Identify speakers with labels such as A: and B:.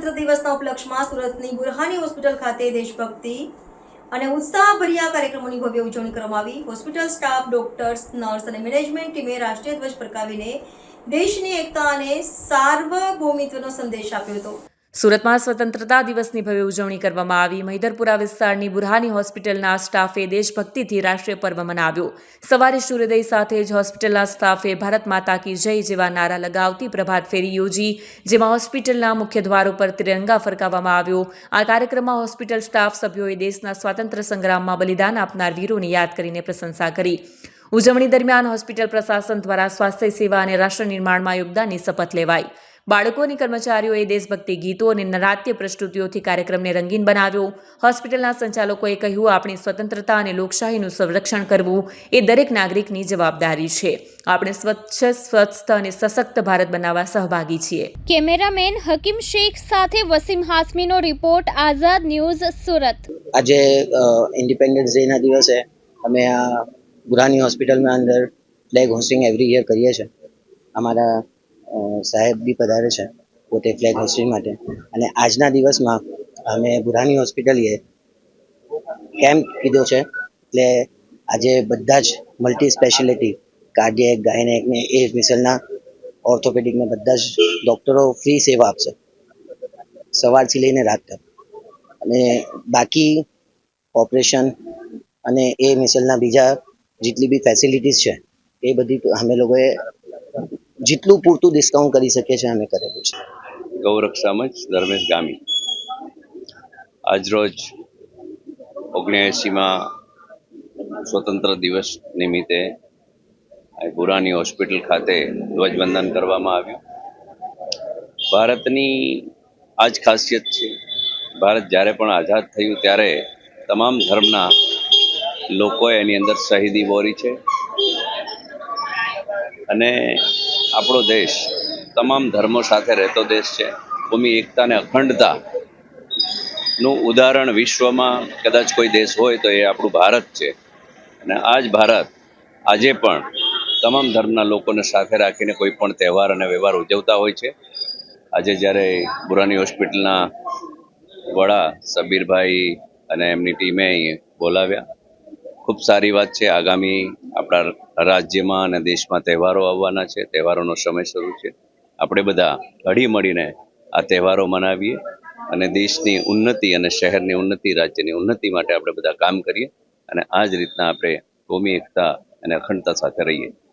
A: સ્વતંત્ર દિવસના ઉપલક્ષમાં સુરતની બુરહાની હોસ્પિટલ ખાતે દેશભક્તિ અને ઉત્સાહભર્યા કાર્યક્રમોની ભવ્ય ઉજવણી કરવામાં આવી. હોસ્પિટલ સ્ટાફ, ડોક્ટર્સ, નર્સ અને મેનેજમેન્ટ ટીમે રાષ્ટ્રીય ધ્વજ ફરકાવીને દેશની એકતા અને સાર્વભૌમિત્વનો સંદેશ આપ્યો હતો.
B: સુરતમાં સ્વતંત્રતા દિવસની ભવ્ય ઉજવણી કરવામાં આવી. મહિધરપુરા વિસ્તારની બુરહાની હોસ્પિટલના સ્ટાફે દેશભક્તિથી રાષ્ટ્રીય પર્વ મનાવ્યો. સવારે સૂર્યોદય સાથે જ હોસ્પિટલના સ્ટાફે ભારત માતા કી જય જેવા નારા લગાવતી પ્રભાત ફેરી યોજી, જેમાં હોસ્પિટલના મુખ્ય દ્વાર ઉપર તિરંગા ફરકાવવામાં આવ્યો. આ કાર્યક્રમમાં હોસ્પિટલ સ્ટાફ સભ્યોએ દેશના સ્વાતંત્ર્ય સંગ્રામમાં બલિદાન આપનાર વીરોને યાદ કરીને પ્રશંસા કરી. ઉજવણી દરમિયાન હોસ્પિટલ પ્રશાસન દ્વારા સ્વાસ્થ્ય સેવા અને રાષ્ટ્ર નિર્માણમાં યોગદાનની શપથ લેવાઈ. બાળકો અને કર્મચારીઓએ દેશભક્તિ ગીતો અને નરાત્ય પ્રસ્તુતિઓથી કાર્યક્રમને રંગીન બનાવ્યો. હોસ્પિટલના સંચાલકોએ કહ્યું આપણી સ્વતંત્રતા અને લોકશાહીનું સંરક્ષણ કરવું એ દરેક નાગરિકની જવાબદારી છે. આપણે સ્વચ્છ સ્વસ્થ અને સશક્ત ભારત બનાવવા સહભાગી છીએ.
C: કેમેરામેન હકીમ શેખ સાથે વસીમ હાસમીનો રિપોર્ટ આઝાદ ન્યૂઝ સુરત.
D: આજે ઇન્ડિપેન્ડન્સ ડેના દિવસે અમે આ બુરાની હોસ્પિટલમાં અંદર ફ્લેગ હોસ્ટિંગ એવરી યર કરીએ છીએ. અમારા સાહેબ બી પધારે છે પોતે ફ્લેગ હોસ્ટિંગ માટે. અને આજના દિવસમાં અમે બુરાની હોસ્પિટલીએ કેમ્પ કીધો છે. એટલે આજે બધા જ મલ્ટી સ્પેશિયાલિટી કાર્ડિયક ગાયનેક ને એ મિસલના ઓર્થોપેડિકને બધા જ ડૉક્ટરો ફ્રી સેવા આપશે. સવારથી લઈને રાત તક. અને બાકી ઓપરેશન અને એ મિસલના બીજા જેટલી બી ફેસિલિટીઝ છે, એ બધી અમે લોકોએ જેટલું પૂરતું ડિસ્કાઉન્ટ કરી શકીએ છીએ, અમે કરેલું છે.
E: ગૌરક્ષ સમજ ધર્મેશ ગામી. આજરોજ ઓગણએંસીમાં સ્વતંત્ર દિવસ નિમિત્તે પુરાની હોસ્પિટલ ખાતે ધ્વજવંદન કરવામાં આવ્યું. ભારતની આ જ ખાસિયત છે, ભારત જ્યારે પણ આઝાદ થયું ત્યારે તમામ ધર્મના લોકોએ એની અંદર શહીદી બોરી છે. અને આપણો દેશ તમામ ધર્મો સાથે રહેતો દેશ છે. ભૂમિ, એકતા અને અખંડતા નું ઉદાહરણ વિશ્વમાં કદાચ કોઈ દેશ હોય તો એ આપણું ભારત છે. અને આ જ ભારત આજે પણ તમામ ધર્મના લોકોને સાથે રાખીને કોઈ પણ તહેવાર અને વ્યવહાર ઉજવતા હોય છે. આજે જ્યારે બુરાની હોસ્પિટલના વડા સબીરભાઈ અને એમની ટીમે બોલાવ્યા. ખૂબ સારી વાત છે. આગામી આપણા રાજ્યમાં અને દેશમાં તહેવારો આવવાના છે. તહેવારોનો સમય શરૂ છે. આપણે બધા હળી મળીને આ તહેવારો મનાવીએ અને દેશની ઉન્નતિ અને શહેરની ઉન્નતિ, રાજ્યની ઉન્નતિ માટે આપણે બધા કામ કરીએ અને આ જ રીતના આપણે કોમી એકતા અને અખંડતા સાથે રહીએ.